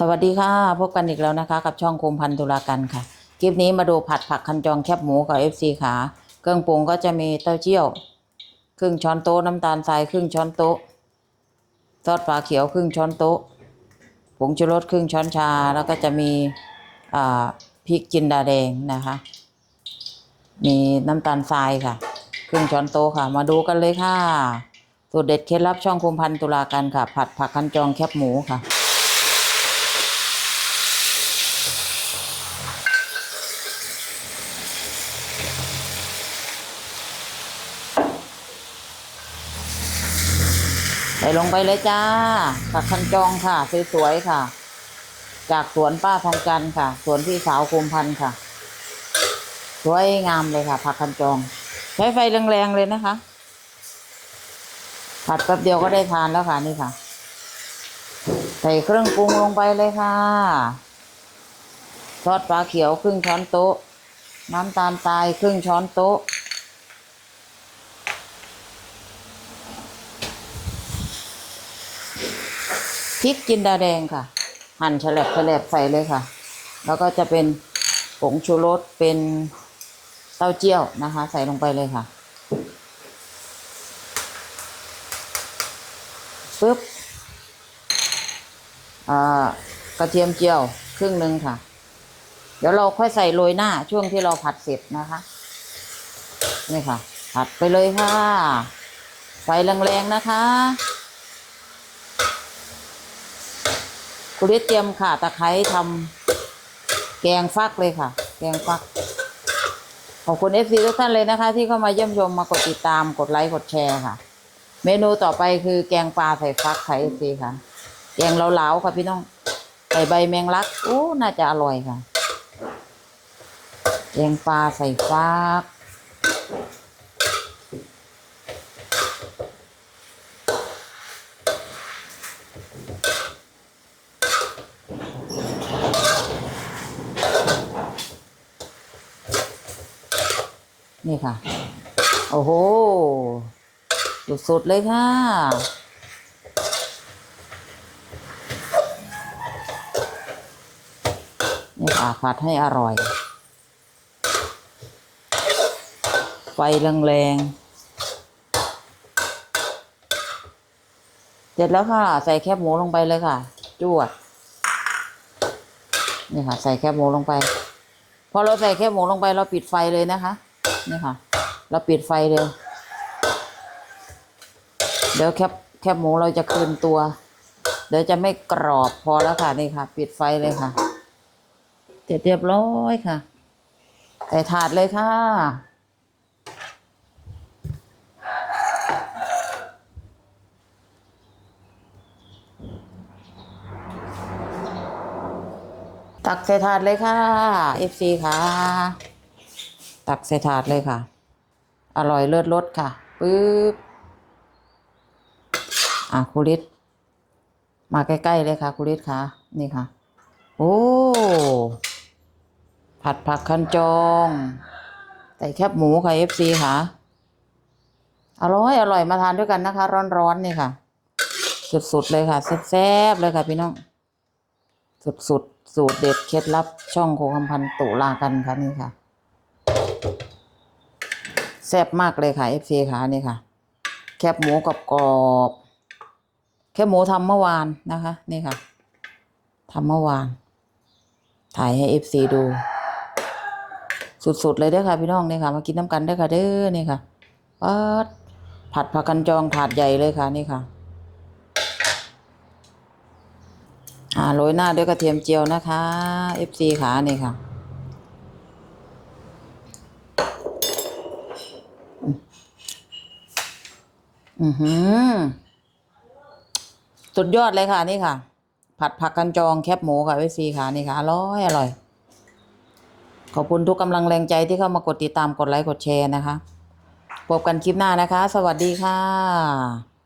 สวัสดีค่ะ พบกันอีกแล้วนะคะ กับช่องคมพันธุลากันค่ะ คลิปนี้มาดูผัดผักคันจองแคบหมูกับ FC ขาเครื่องปรุงก็จะมีเต้าเจี้ยว ครึ่งช้อนโต๊ะน้ำตาลทรายครึ่งช้อนโต๊ะซอสฝาเขียวครึ่งช้อนโต๊ะผงชูรสครึ่งช้อนชา แล้วก็จะมีพริกจินดาแดงนะคะ มีน้ำตาลทรายค่ะ ครึ่งช้อนโต๊ะค่ะ มาดูกันเลยค่ะสูตรเด็ดเคล็ดลับช่องคมพันตุลากันค่ะ ผัดผักคันจองแคบหมูค่ะ ใส่ลงไปเลยจ้า ผักคันจองค่ะ สวยๆค่ะ จากสวนป้าทองจันค่ะ สวนพี่สาวคุมพันธ์ค่ะ สวยงามเลยค่ะ ผักคันจอง ใช้ไฟแรงๆเลยนะคะ ผัดแป๊บเดียวก็ได้ทานแล้วค่ะนี่ค่ะ ใส่เครื่องปรุงลงไปเลยค่ะ ซอสปลาเขียวครึ่งช้อนโต๊ะ น้ำตาลทรายครึ่งช้อนโต๊ะ พริกจินดาแดงค่ะ หั่นแฉลบแฉลบใส่เลยค่ะ แล้วก็จะเป็นผงชูรสเป็นเต้าเจี้ยวนะคะ ใส่ลงไปเลยค่ะปึ๊บกระเทียมเจียวครึ่งหนึ่งค่ะ เดี๋ยวเราค่อยใส่โรยหน้าช่วงที่เราผัดเสร็จนะคะนี่ค่ะ ผัดไปเลยค่ะ ไฟแรงๆนะคะ คุณฤทธิ์เตรียมค่ะตะไคร้ทำแกงฟักเลยค่ะ แกงฟัก ขอบคุณเอฟซีทุกท่านเลยนะคะ ที่เข้ามาเยี่ยมชมมากดติดตามกดไลค์กดแชร์ค่ะ เมนูต่อไปคือแกงปลาใส่ฟักค่เอฟซีค่ะ แกงเหลาๆค่ะพี่น้องใส่ใบแมงลักโอ้น่าจะอร่อยค่ะ แกงปลาใส่ฟัก นี่ค่ะ โอ้โหสุดๆเลยค่ะ นี่ค่ะผัดให้อร่อย ไฟแรงๆ เสร็จแล้วค่ะ ใส่แคบหมูลงไปเลยค่ะ จวด นี่ค่ะ ใส่แคบหมูลงไป พอเราใส่แคบหมูลงไปเราปิดไฟเลยนะคะ นี่ค่ะ เราปิดไฟเลย เดี๋ยวแคบแคบหมูเราจะคืนตัว เดี๋ยวจะไม่กรอบพอแล้วค่ะนี่ค่ะ ปิดไฟเลยค่ะเสร็จเรียบร้อยค่ะใส่ถาดเลยค่ะ ตักใส่ถาดเลยค่ะ FC ค่ะ ตักใส่ถาดเลยค่ะ อร่อยเลิศรสค่ะปึ๊บอะคุริตมาใกล้ๆเลยค่ะคุริตค่ะ นี่ค่ะ โอ้ผัดผักคันจองใส่แคบหมูค่ะ FC ค่ะ อร่อยอร่อยมาทานด้วยกันนะคะ ร้อนๆนี่ค่ะ สุดๆเลยค่ะแซ่บๆเลยค่ะพี่น้อง สุดๆ สูตรเด็ดเคล็ดลับช่องโคคำพันตุลากันค่ะนี่ค่ะ แซ่บมากเลยค่ะ FC ค่ะนี่ค่ะ แคบหมูกับกรอบแคบหมูทำเมื่อวานนะคะ นี่ค่ะทำเมื่อวาน ถ่ายให้ FC ดู สุดๆเลยเด้อค่ะพี่น้องนี่ค่ะมากินน้ำกันเด้อค่ะเด้อนี่ค่ะปัดผัดผักกันจองถาดใหญ่เลยค่ะนี่ค่ะอ่าโรยหน้าด้วยกระเทียมเจียวนะคะ FC ขานี่ค่ะ อือหือสุดยอดเลยค่ะนี่ค่ะ ผัดผักกันจองแคบหมูค่ะ FC ค่ะนี่ค่ะอร่อยอร่อย ขอบคุณทุกกำลังแรงใจที่เข้ามากดติดตามกดไลค์กดแชร์นะคะพบกันคลิปหน้านะคะ สวัสดีค่ะ